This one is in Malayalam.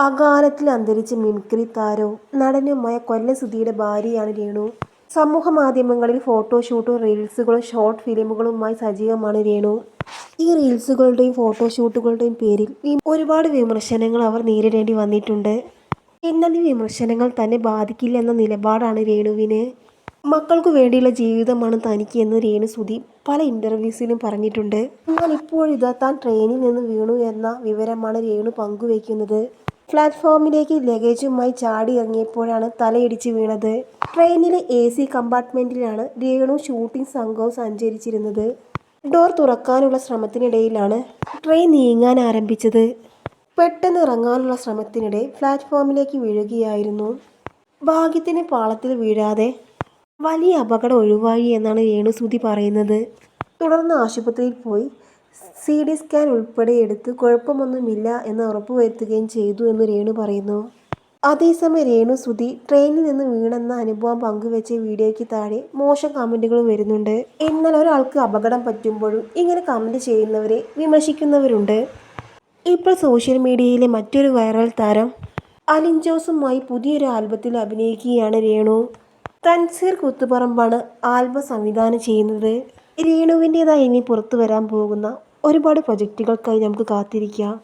അകാലത്തിൽ അന്തരിച്ച മിമിക്രി താരവും നടനുമായ കൊല്ലസുധിയുടെ ഭാര്യയാണ് രേണു. സമൂഹ മാധ്യമങ്ങളിൽ ഫോട്ടോഷൂട്ടും റീൽസുകളും ഷോർട്ട് ഫിലിമുകളുമായി സജീവമാണ് രേണു. ഈ റീൽസുകളുടെയും ഫോട്ടോഷൂട്ടുകളുടെയും പേരിൽ ഒരുപാട് വിമർശനങ്ങൾ അവർ നേരിടേണ്ടി വന്നിട്ടുണ്ട്. എന്നാൽ ഈ വിമർശനങ്ങൾ തന്നെ ബാധിക്കില്ല എന്ന നിലപാടാണ് രേണുവിന്. മക്കൾക്ക് വേണ്ടിയുള്ള ജീവിതമാണ് തനിക്ക് എന്ന് രേണു സുധി പല ഇന്റർവ്യൂസിലും പറഞ്ഞിട്ടുണ്ട്. എന്നാൽ ഇപ്പോഴിതാ താൻ ട്രെയിനിൽ നിന്ന് വീണു എന്ന വിവരമാണ് രേണു പങ്കുവെക്കുന്നത്. പ്ലാറ്റ്ഫോമിലേക്ക് ലഗേജുമായി ചാടി ഇറങ്ങിയപ്പോഴാണ് തലയിടിച്ച് വീണത്. ട്രെയിനിലെ എ സി കമ്പാർട്ട്മെന്റിലാണ് രേണു ഷൂട്ടിംഗ് സംഘവും സഞ്ചരിച്ചിരുന്നത്. ഡോർ തുറക്കാനുള്ള ശ്രമത്തിനിടയിലാണ് ട്രെയിൻ നീങ്ങാൻ ആരംഭിച്ചത് പെട്ടെന്ന് ഇറങ്ങാനുള്ള ശ്രമത്തിനിടെ പ്ലാറ്റ്ഫോമിലേക്ക് വീഴുകയായിരുന്നു. ഭാഗ്യത്തിന് പാളത്തിൽ വീഴാതെ വലിയ അപകടം ഒഴിവായി എന്നാണ് രേണു സുധി പറയുന്നത്. തുടർന്ന് ആശുപത്രിയിൽ പോയി സിടി സ്കാൻ ഉൾപ്പെടെ എടുത്ത് കുഴപ്പമൊന്നുമില്ല എന്ന് ഉറപ്പുവരുത്തുകയും ചെയ്തു എന്ന് രേണു പറയുന്നു. അതേസമയം രേണു സുധി ട്രെയിനിൽ നിന്ന് വീണെന്ന അനുഭവം പങ്കുവെച്ച വീഡിയോയ്ക്ക് താഴെ മോശം കമന്റുകളും വരുന്നുണ്ട്. എന്നാൽ ഒരാൾക്ക് അപകടം പറ്റുമ്പോഴും ഇങ്ങനെ കമന്റ് ചെയ്യുന്നവരെ വിമർശിക്കുന്നവരുണ്ട്. ഇപ്പോൾ സോഷ്യൽ മീഡിയയിലെ മറ്റൊരു വൈറൽ താരം അലിൻ ജോസുമായി പുതിയൊരു ആൽബത്തിൽ അഭിനയിക്കുകയാണ് രേണു. തൻസീർ കുത്തുപറമ്പാണ് ആൽബം സംവിധാനം ചെയ്യുന്നത്. രേണുവിന്റെതായി ഇനി പുറത്തു വരാൻ പോകുന്ന ഒരുപാട് പ്രൊജക്റ്റുകൾക്കായി നമുക്ക് കാത്തിരിക്കാം.